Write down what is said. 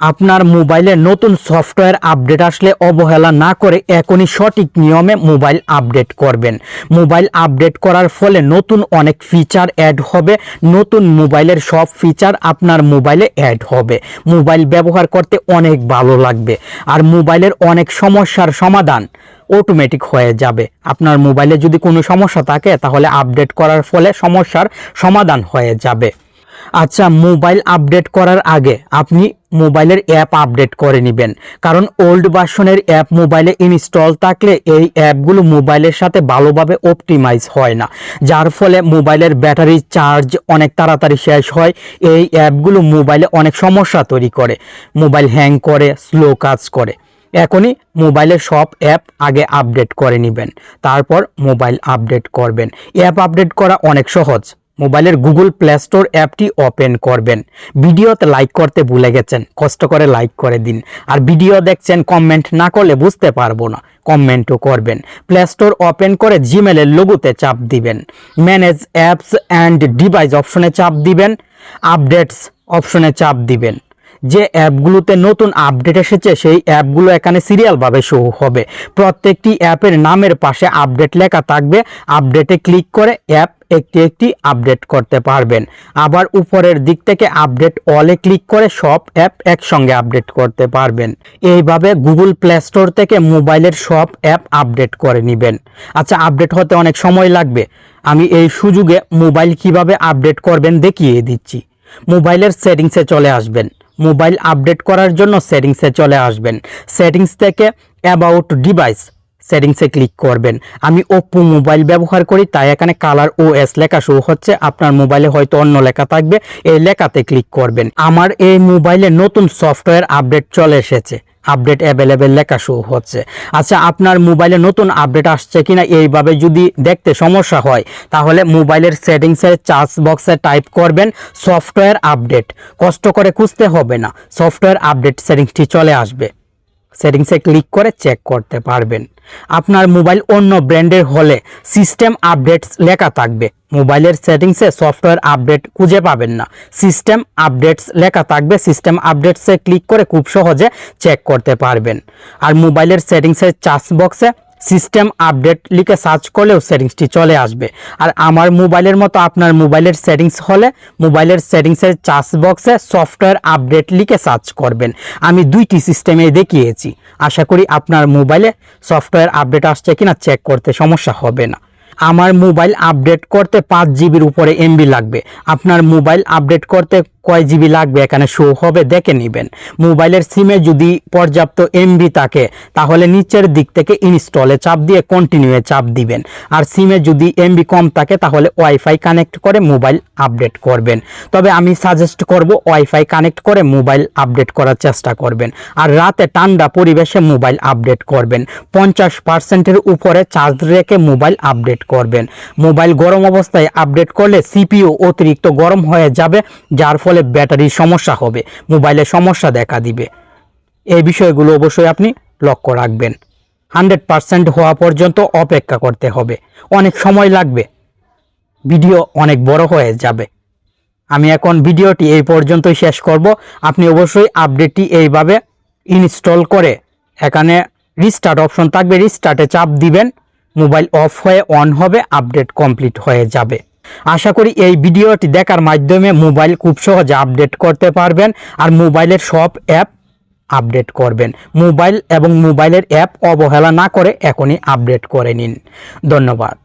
আপনার মোবাইলে নতুন সফটওয়্যার আপডেট আসলে অবহেলা না করে এখনই সঠিক নিয়মে মোবাইল আপডেট করবেন। মোবাইল আপডেট করার ফলে নতুন অনেক ফিচার অ্যাড হবে, নতুন মোবাইলের সব ফিচার আপনার মোবাইলে অ্যাড হবে। মোবাইল ব্যবহার করতে অনেক ভালো লাগবে আর মোবাইলের অনেক সমস্যার সমাধান অটোমেটিক হয়ে যাবে। আপনার মোবাইলে যদি কোনো সমস্যা থাকে তাহলে আপডেট করার ফলে সমস্যার সমাধান হয়ে যাবে। আচ্ছা মোবাইল আপডেট করার আগে আপনি মোবাইলের অ্যাপ আপডেট করে নেবেন। কারণ ওল্ড ভার্সনের অ্যাপ মোবাইলে ইনস্টল থাকলে এই অ্যাপগুলো মোবাইলের সাথে ভালোভাবে অপটিমাইজ হয় না। যার ফলে মোবাইলের ব্যাটারি চার্জ অনেক তাড়াতাড়ি শেষ হয়। এই অ্যাপগুলো মোবাইলে অনেক সমস্যা তৈরি করে। মোবাইল হ্যাং করে স্লো কাজ করে। এখনই মোবাইলের সব অ্যাপ আগে আপডেট করে নেবেন। তারপর মোবাইল আপডেট করবেন। অ্যাপ আপডেট করা অনেক সহজ। মোবাইলের গুগল প্লে স্টোর অ্যাপটি ওপেন করবেন। ভিডিওতে লাইক করতে ভুলে গেছেন, কষ্ট করে লাইক করে দিন। আর ভিডিও দেখছেন, কমেন্ট না করলে বুঝতে পারব না, কমেন্টও করবেন। প্লে স্টোর ওপেন করে জিমেলের লোগোতে চাপ দিবেন। ম্যানেজ অ্যাপস অ্যান্ড ডিভাইস অপশনে চাপ দিবেন, আপডেটস অপশনে চাপ দিবেন। যে অ্যাপগুলোতে নতুন আপডেট এসেছে, সেই অ্যাপগুলো এখানে সিরিয়ালভাবে শো হবে। প্রত্যেকটি অ্যাপের নামের পাশে আপডেট লেখা থাকবে। আপডেটে ক্লিক করে অ্যাপ একটি একটি আপডেট করতে পারবেন। আবার উপরের দিক থেকে আপডেট অলে ক্লিক করে সব অ্যাপ একসঙ্গে আপডেট করতে পারবেন। এইভাবে গুগল প্লে স্টোর থেকে মোবাইলের সব অ্যাপ আপডেট করে নেবেন। আচ্ছা আপডেট হতে অনেক সময় লাগবে। আমি এই সুযোগে মোবাইল কীভাবে আপডেট করবেন দেখিয়ে দিচ্ছি। মোবাইলের সেটিংসে চলে আসবেন। মোবাইল আপডেট করার জন্য সেটিংসে চলে আসবেন। সেটিংস থেকে অ্যাবাউট ডিভাইস সেটিংসে ক্লিক করবেন। আমি ওপো মোবাইল ব্যবহার করি, তাই এখানে কালার ও এস লেখা শুরু হচ্ছে। আপনার মোবাইলে হয়তো অন্য লেখা থাকবে, এই লেখাতে ক্লিক করবেন। আমার এই মোবাইলে নতুন সফটওয়্যার আপডেট চলে এসেছে। আপডেট অ্যাভেলেবেল লেখা শো হচ্ছে। আচ্ছা আপনার মোবাইলে নতুন আপডেট আসছে কিনা এইভাবে যদি দেখতে সমস্যা হয়, তাহলে মোবাইলের সেটিংসের চার্জ বক্সে টাইপ করবেন সফটওয়্যার আপডেট কষ্ট করে খুঁজতে হবে না সফটওয়্যার আপডেট সেটিংসটি চলে আসবে। সেটিংসে ক্লিক করে চেক করতে পারবেন। আপনার মোবাইল অন্য ব্র্যান্ডের হলে সিস্টেম আপডেটস লেখা থাকবে। মোবাইলের সেটিংসে সফটওয়্যার আপডেট খুঁজে পাবেন না। সিস্টেম আপডেটস লেখা থাকবে। সিস্টেম আপডেটসে ক্লিক করে খুব সহজে চেক করতে পারবেন। আর মোবাইলের সেটিংসে চার্জ বক্সে সিস্টেম আপডেট লিখে সার্চ করলেও সেটিংসটি চলে আসবে। আর আমার মোবাইলের মতো আপনার মোবাইলের সেটিংস হলে মোবাইলের সেটিংসের চার্জ বক্সে সফটওয়্যার আপডেট লিখে সার্চ করবেন। আমি দুইটি সিস্টেমে দেখিয়েছি। আশা করি আপনার মোবাইলে সফটওয়্যার আপডেট আসছে কিনা চেক করতে সমস্যা হবে না। আমার মোবাইল আপডেট করতে পাঁচ জিবির উপরে এমবি লাগবে। আপনার মোবাইল আপডেট করতে কয় জিবি লাগবে এখানে শো হবে দেখে নেবেন। মোবাইলের সিমে যদি পর্যাপ্ত এমবি থাকে, তাহলে নিচের দিক থেকে ইনস্টলে চাপ দিয়ে কন্টিনিউয়ে চাপ দিবেন। আর সিমে যদি এমবি কম থাকে, তাহলে ওয়াইফাই কানেক্ট করে মোবাইল আপডেট করবেন। তবে আমি সাজেস্ট করব ওয়াইফাই কানেক্ট করে মোবাইল আপডেট করার চেষ্টা করবেন। আর রাতে ঠান্ডা পরিবেশে মোবাইল আপডেট করবেন। পঞ্চাশ পার্সেন্টের উপরে চার্জ রেখে মোবাইল আপডেট করবেন। মোবাইল গরম অবস্থায় আপডেট করলে সিপিও অতিরিক্ত গরম হয়ে যাবে, যার ফলে ব্যাটারির সমস্যা হবে, মোবাইলে সমস্যা দেখা দিবে। এই বিষয়গুলো অবশ্যই আপনি লক্ষ্য রাখবেন। হান্ড্রেড পার্সেন্ট হওয়া পর্যন্ত অপেক্ষা করতে হবে। অনেক সময় লাগবে। ভিডিও অনেক বড় হয়ে যাবে। আমি এখন ভিডিওটি এই পর্যন্তই শেষ করব। আপনি অবশ্যই আপডেটটি এইভাবে ইনস্টল করে এখানে রিস্টার্ট অপশন থাকবে। রিস্টার্টে চাপ দিবেন। মোবাইল অফ হয়ে অন হবে, আপডেট কমপ্লিট হয়ে যাবে। আশা করি এই ভিডিওটি দেখার মাধ্যমে মোবাইল খুব সহজে আপডেট করতে পারবেন আর মোবাইলের সব অ্যাপ আপডেট করবেন। মোবাইল এবং মোবাইলের অ্যাপ অবহেলা না করে এখনই আপডেট করে নিন। ধন্যবাদ।